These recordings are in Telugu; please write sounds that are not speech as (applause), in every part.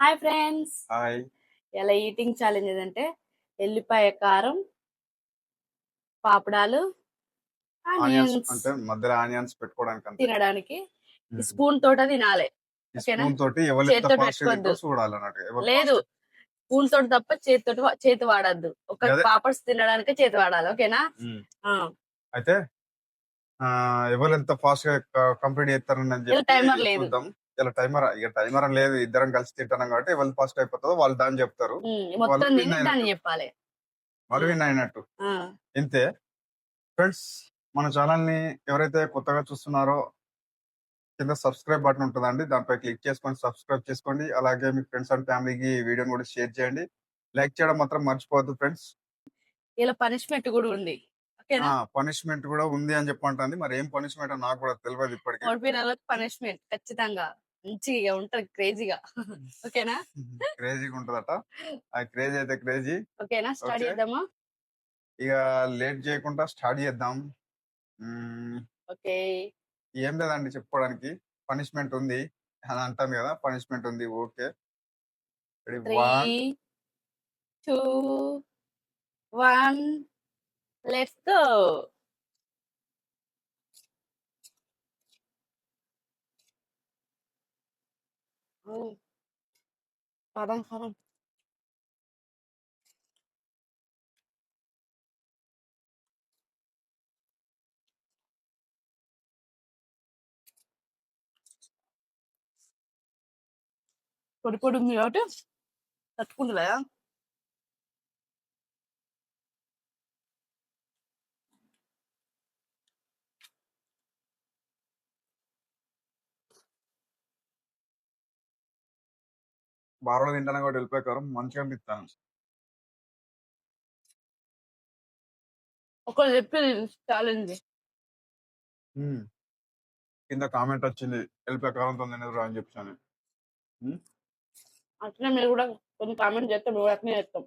హాయ్ ఫ్రెండ్స్ హాయ్ ఎలా ఈటింగ్ ఛాలెంజ్ ఏదంటే ఎల్లిపాయ కారం పాపడాలు ఆనియన్స్ అంటే మధ్యలో ఆనియన్స్ పెట్టుకోవడానికి తినడానికి స్పూన్ తోట తినాలి? స్పూన్ తోటి ఎవరు చేత్తో ఫాస్ట్ పెట్టుకోవద్దు. చూడాలి అన్నట్టు ఎవరు లేదు. తోటి తప్ప చేతితోటి వా- చేతి వాడద్దు. ఒక అదే. పాపడ్స్ తినడానికి చేతి వాడాలి ఓకేనా? అయితే ఎవరు ఎంత ఫాస్ట్గా కంప్లీట్ చేస్తారని timer లేదు. ఇలా టైమర్ ఇక టైమర్ లేదు. ఇద్దరం కలిసి తింటున్నాం కాబట్టి ఎవరు ఫాస్ట్ అయిపోతుందో వాళ్ళు దాన్ని చెప్తారు. చెప్పాలి. మరి విన్ అయినట్టు. ఇంతే. ఫ్రెండ్స్ మన ఛానల్ని ఎవరైతే కొత్తగా చూస్తున్నారో కింద సబ్స్క్రైబ్ బటన్ ఉంటుందండి. దానిపై క్లిక్ చేసుకొని సబ్స్క్రైబ్ చేసుకోండి. అలాగే మీ ఫ్రెండ్స్ అండ్ ఫ్యామిలీకి వీడియోని కూడా షేర్ చేయండి. లైక్ చేయడం మాత్రం మర్చిపోవద్దు ఫ్రెండ్స్. ఇలా పనిష్మెంట్ కూడా ఉంది. పనిష్మెంట్ కూడా ఉంది అని చెప్పంటుంది మరి ఏం పనిష్మెంట్ నాకు కూడా తెలియదు ఇప్పటికి. పనిష్మెంట్. ఖచ్చితంగా. మంచిగా ఉంటది క్రేజీగా. (laughs) ఓకేనా? క్రేజీగా ఉంటదట. ఆ క్రేజీ అయితే క్రేజీ. ఓకేనా? స్టార్ట్. చేద్దామా? ఇక లేట్ చేయకుండా స్టార్ట్ చేద్దాం. ఓకే. ఏం లేదండి చెప్పుకోవడానికి. పనిష్మెంట్ ఉంది అని అంటాను కదా! పనిష్మెంట్ ఉంది. Okay. Three one. Two one. Let's go! పదం పదం. పొడి పొడి ఉంది కాబట్టి తట్టుకుంటుందా? బారోలో తింటాను కూడా వెళ్ళిపోయారు మంచిగా అనిపిస్తాను ఒకరు చెప్పింది ఛాలెంజ్. కింద కామెంట్ వచ్చింది. వెళ్ళిపోయే కాలంతో తినదురా అని చెప్పాను అట్లనే మీరు కూడా కొన్ని కామెంట్ చేస్తే మేము అట్లనే చేస్తాం.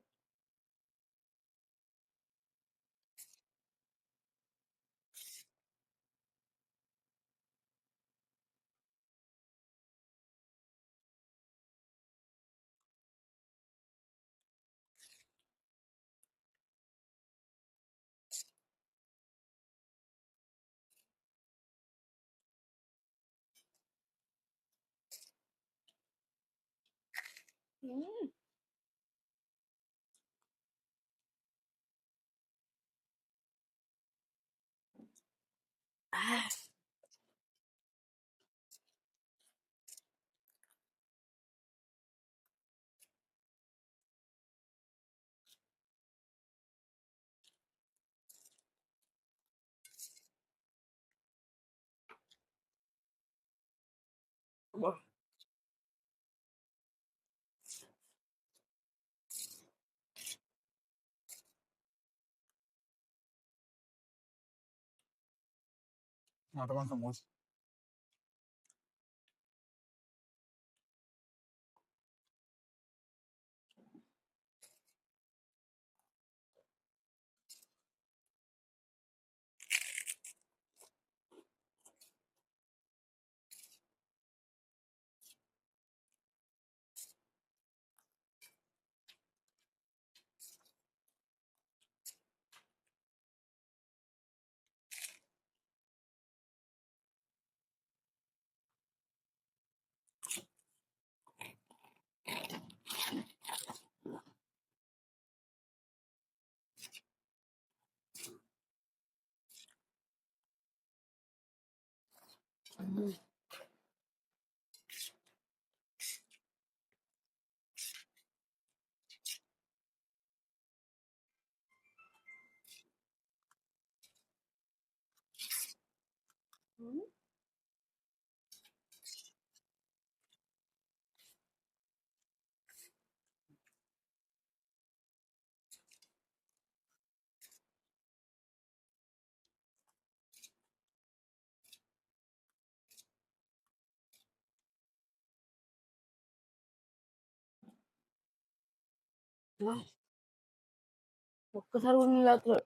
మ్మ్. 那当然是我 మ్మ్. ఒక్కసారి కూడా నీళ్ళు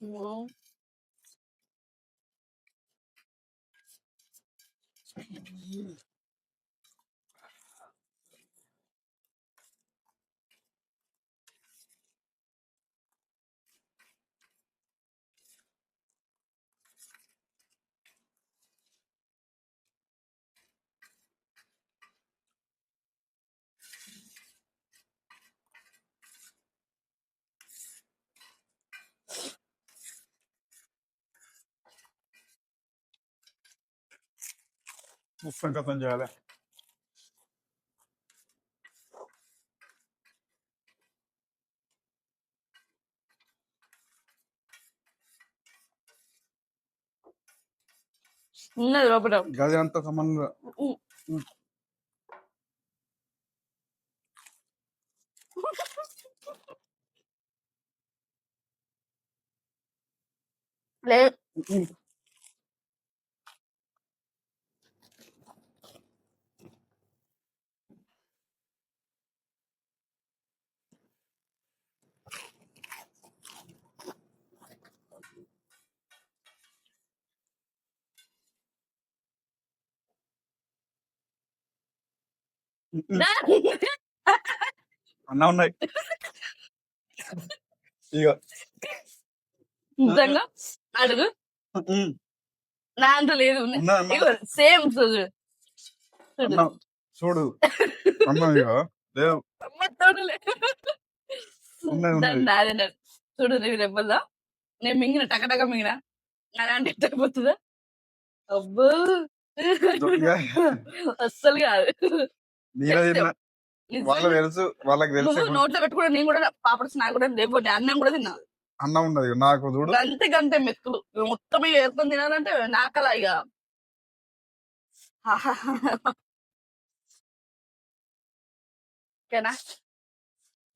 Wow. Mm. ఉప్పు కథం చేయాలి ఉన్నది లోపల గది అంత సంబంధం (laughs) లేదు అన్న ఉన్నాయి. ఇక నిజంగా? అడుగు. నా అంత లేదు అన్న. సేమ్ చూడు. చూడు. అన్న ఇక లేవు. చూడు నేను ఇవ్వదా నేను మింగిన టకటక మింగిన. అలాంటి అయిపోతుందా? అబ్బో. అస్సలు కాదు. నేనే తిన్నా వాళ్ళకి తెలుసు వాళ్ళకి తెలుసు నోట్లో పెట్టుకుని నేను కూడా పాపడ్స్ నాకు కూడా లేకపోతే అన్నం కూడా తిన్నా. అన్నం ఉన్నది నాకు చూడు. గంతే గంతే మెతుకులు. మొత్తం ఏరుకొని తినాలంటే నాకలా ఇక ఓకేనా?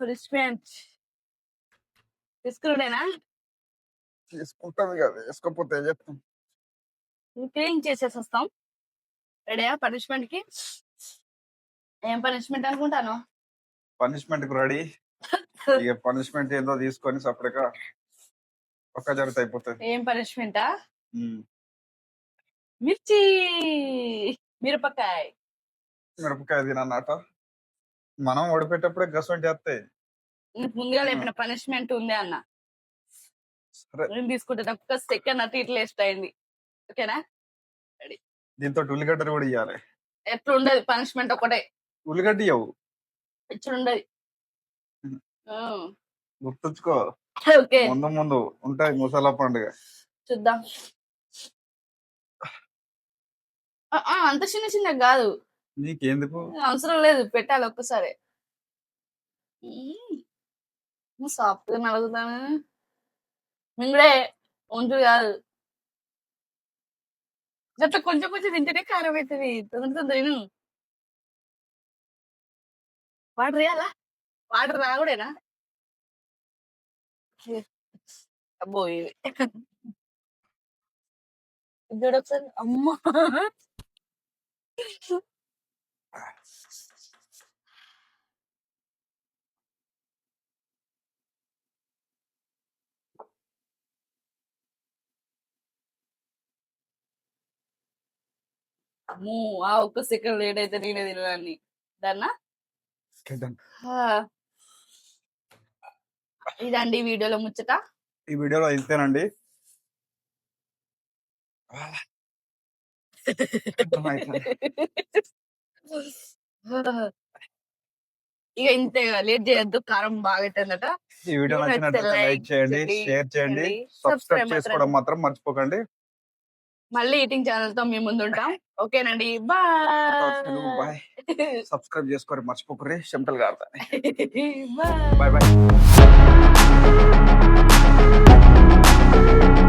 రిస్పెంట్ తీసుకునేనా తీసుకుంటాం ఇక వేసుకోకపోతే ఏం చెప్తాం క్లీన్ చేసేసి వస్తాం? రెడీయా పనిష్మెంట్కి ఏం పనిష్మెంట్ అనుకుంటాను పనిష్మెంట్కు రెడీ (laughs) ఇక పనిష్మెంట్ ఏందో తీసుకొని సపరేట్గా ఒక్క జరుగుత అయిపోతుంది. ఏం పనిష్మెంటా. మిర్చి! మిరపకాయ. మిరపకాయ తినన్నట. మనం ఓడిపోయేటప్పుడే గసంటి వస్తాయి ముందుగా లేపిన పనిష్మెంట్ ఉంది అన్న? నేను తీసుకుంటే ఒక్క సెకండ్ అటు ఇట్లా వేస్ట్ అయింది. ఓకేనా? దీంతో ఉల్లిగడ్డలు కూడా ఇవ్వాలి ఎట్లా ఉండదు పనిష్మెంట్ ఒకటే. ఉల్లిగడ్డ ఇవ్వవు ఇచ్చి ఉండదు గుర్తుంచుకో ఓకే. ముందు ముందు ఉంటాయి ముసలా పండుగ. చూద్దాం. అంత చిన్న చిన్న కాదు. నీకెందుకు? అవసరం లేదు పెట్టాలి ఒక్కసారి. సాఫ్ట్గా నలుగుతాను మింగుడే ఒంటు కాదు. అట్లా కొంచెం కొంచెం తింటేనే కారం అవుతుంది తొందర తొందర తిను వాటర్ వేయాలా వాటర్ రాకూడేనా అబ్బో ఇవి ఇది చూడు ఒకసారి అమ్మా అమ్మో ఆ ఒక్క సెకండ్ లేట్ అయితే నేనే తినడాన్ని దాన్నా ఇదండి వీడియోలో ముచ్చట. ఈ వీడియోలో ఇంతేనండి. ఇక ఇంతే లేట్ చేయొద్దు కారం బాగా అవుతుందట ఈ వీడియో నచ్చినట్లయితే లైక్ చేయండి షేర్ చేయండి సబ్స్క్రైబ్ చేసుకోవడం మాత్రం మర్చిపోకండి. మళ్ళీ ఈటింగ్ ఛానల్తో మేము ముందుంటాం. ఓకేనండి. బాయ్. సబ్స్క్రైబ్ చేసుకోరు మర్చిపోకరే చెమటలు కారుతాయి బాయ్ బాయ్. (laughs)